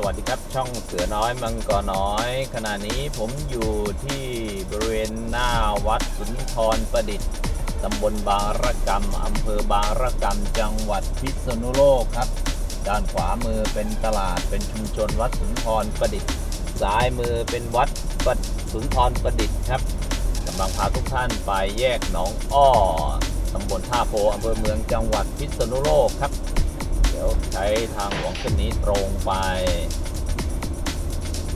สวัสดีครับ ช่องเสือน้อยมังกรน้อย ขณะนี้ผมอยู่ที่บริเวณหน้าวัดสุนทรประดิษฐ์ตำบลบางระกำอำเภอบางระกำจังหวัดพิษณุโลกครับ ด้านขวามือเป็นตลาดเป็นชุมชนวัดสุนทรประดิษฐ์ซ้ายมือเป็นวัดสุนทรประดิษฐ์ครับกำลังพาทุกท่านไปแยกหนองอ้อตำบลท่าโพอำเภอเมืองจังหวัดพิษณุโลกครับ ดี๋ยวใช้ทางหลวงเส้นนี้ตรงไป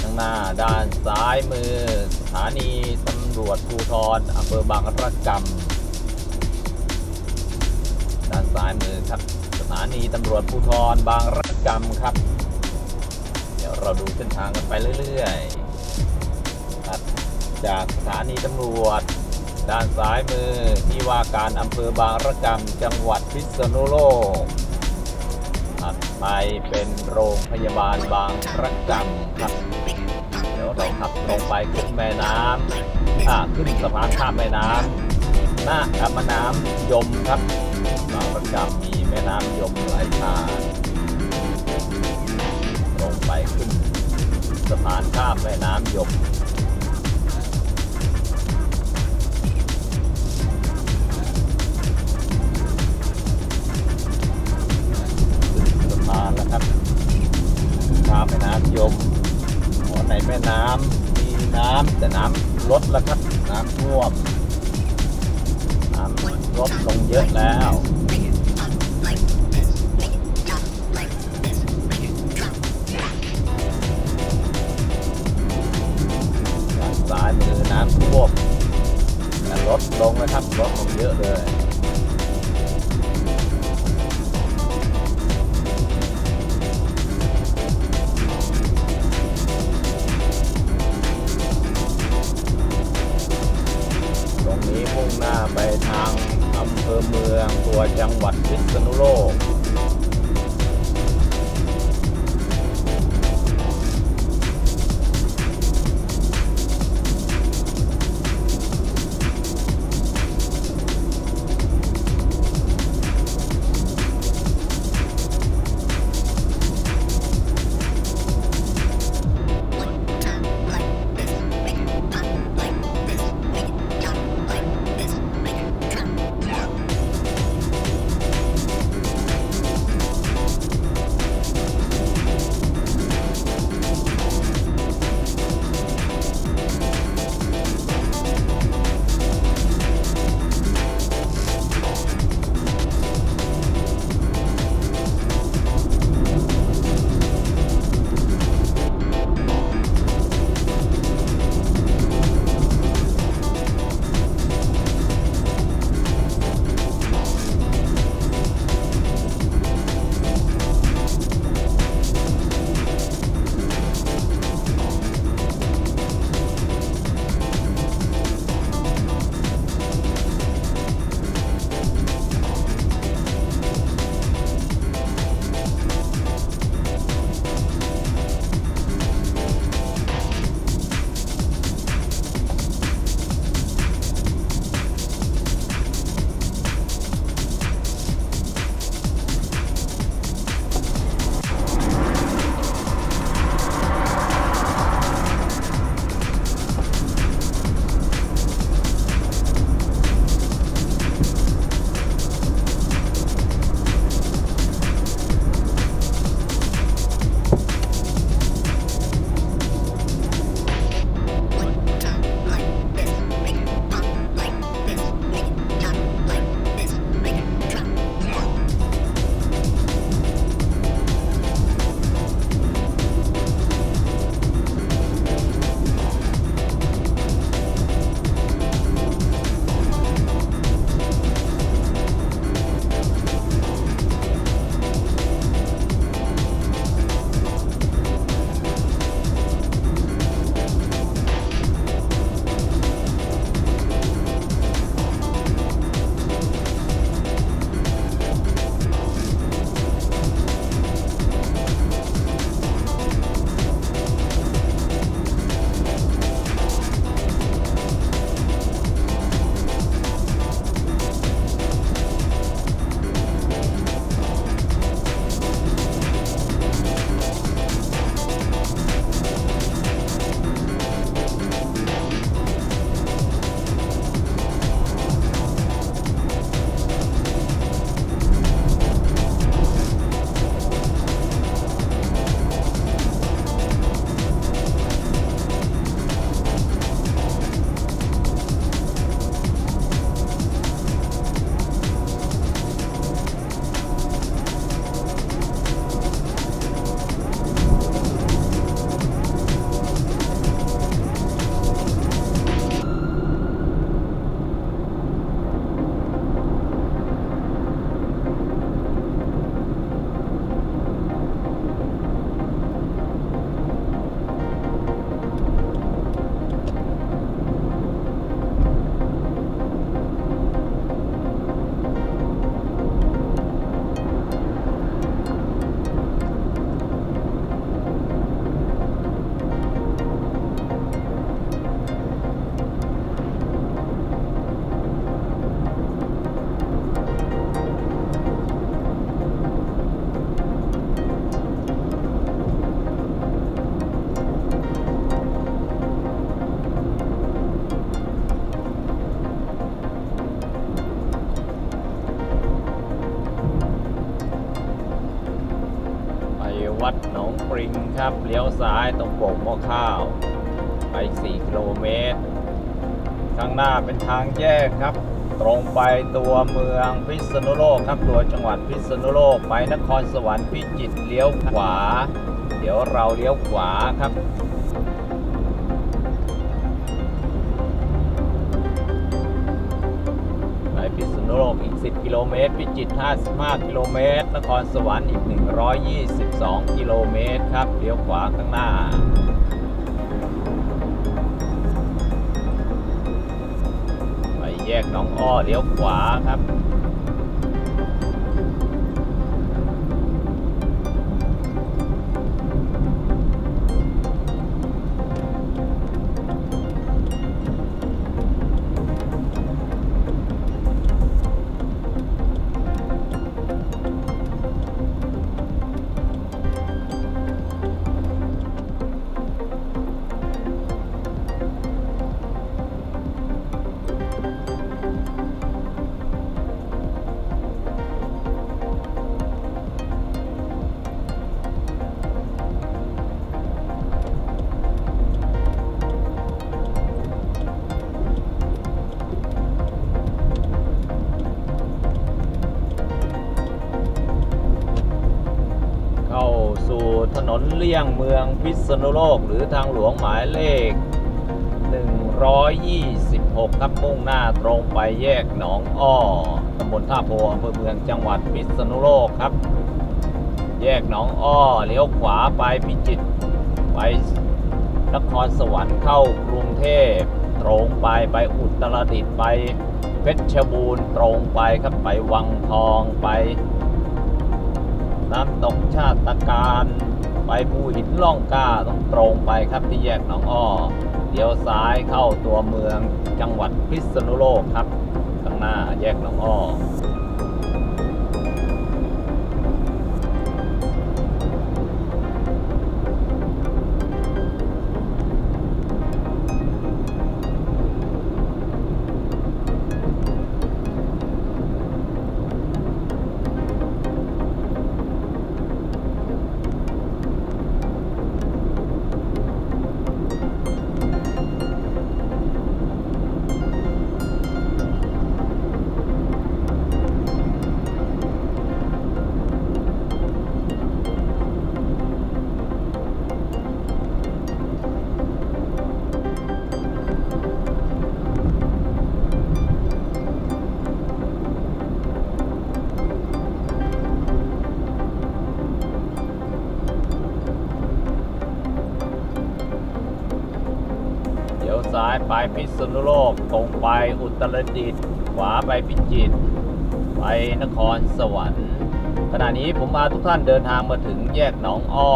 ข้างหน้าด้านซ้ายมือ สถานีตำรวจภูธรอำเภอบางระกำด้านซ้ายมือครับ สถานีตำรวจภูธรบางระกำครับ เดี๋ยวเราดูเส้นทางกันไปเรื่อยๆจากสถานีตำรวจด้านซ้ายมือที่ว่าการอำเภอบางระกำจังหวัดพิษณุโลก ถัดไปเป็นโรงพยาบาลบางระกำครับ เดี๋ยวเราขับลงไปขึ้นแม่น้ำอ่าขึ้นสะพานข้ามแม่น้ำหน้ากับแม่น้ำยมครับบางระกำมีแม่น้ำยมไหลผ่านลงไปขึ้นสะพานข้ามแม่น้ำยม น้ำแต่น้ำลดแล้วครับน้ำท่วมน้ำลดลงเยอะแล้วด้านซ้ายมือน้ำท่วมแต่ลดลงนะครับลดลงเยอะเลย งหน้าไปทางอำเภอเมืองตัวจังหวัดพิษณุโลก ริงครับ เลี้ยวซ้ายตรงโป่งหม้อข้าว ไป 4 กิโลเมตร ข้างหน้าเป็นทางแยกครับ ตรงไปตัวเมืองพิษณุโลกครับ ตัวจังหวัดพิษณุโลก ไปนครสวรรค์พิจิตรเลี้ยวขวา เดี๋ยวเราเลี้ยวขวาครับไปพิษณุโลกอีก 10กิโลเมตร พิจิตร 55 กิโลเมตร นครสวรรค์อีก 122 กิโลเมตรครับเลี้ยวขวาข้างหน้าไปแยกหนองอ้อเลี้ยวขวาครับ นนเลี่ยงเมืองพิษณุโลก หรือทางหลวงหมายเลข 126ครับมุ่งหน้าตรงไปแยกหนองอ้อตำบลท่าโพอำเภอเมืองจังหวัดพิษณุโลกครับ แยกหนองอ้อเลี้ยวขวาไปพิจิตรไปนครสวรรค์เข้ากรุงเทพตรงไปไปอุตรดิตถ์ไปเพชรบูรณ์ตรงไปครับไปวังทองไปน้ำตกชาติการ ไปภูหินล่องกล้าต้องตรงไปครับที่แยกหนองอ้อเลี้ยวซ้ายเข้าตัวเมืองจังหวัดพิษณุโลกครับข้างหน้าแยกหนองอ้อ ซ้ายไปพิษณุโลกตรงไปอุตรดิตถ์ขวาไปพิจิตรไปนครสวรรค์ขณะนี้ผมพาทุกท่านเดินทางมาถึงแยกหนองอ้อ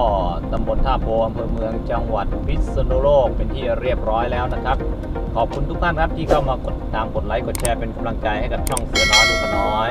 ตำบลท่าโพอำเภอเมืองจังหวัดพิษณุโลกเป็นที่เรียบร้อยแล้วนะครับ ขอบคุณทุกท่านครับที่เข้ามากดติดตามกดไลค์กดแชร์เป็นกำลังใจให้กับช่องเสือน้อยลูกน้อย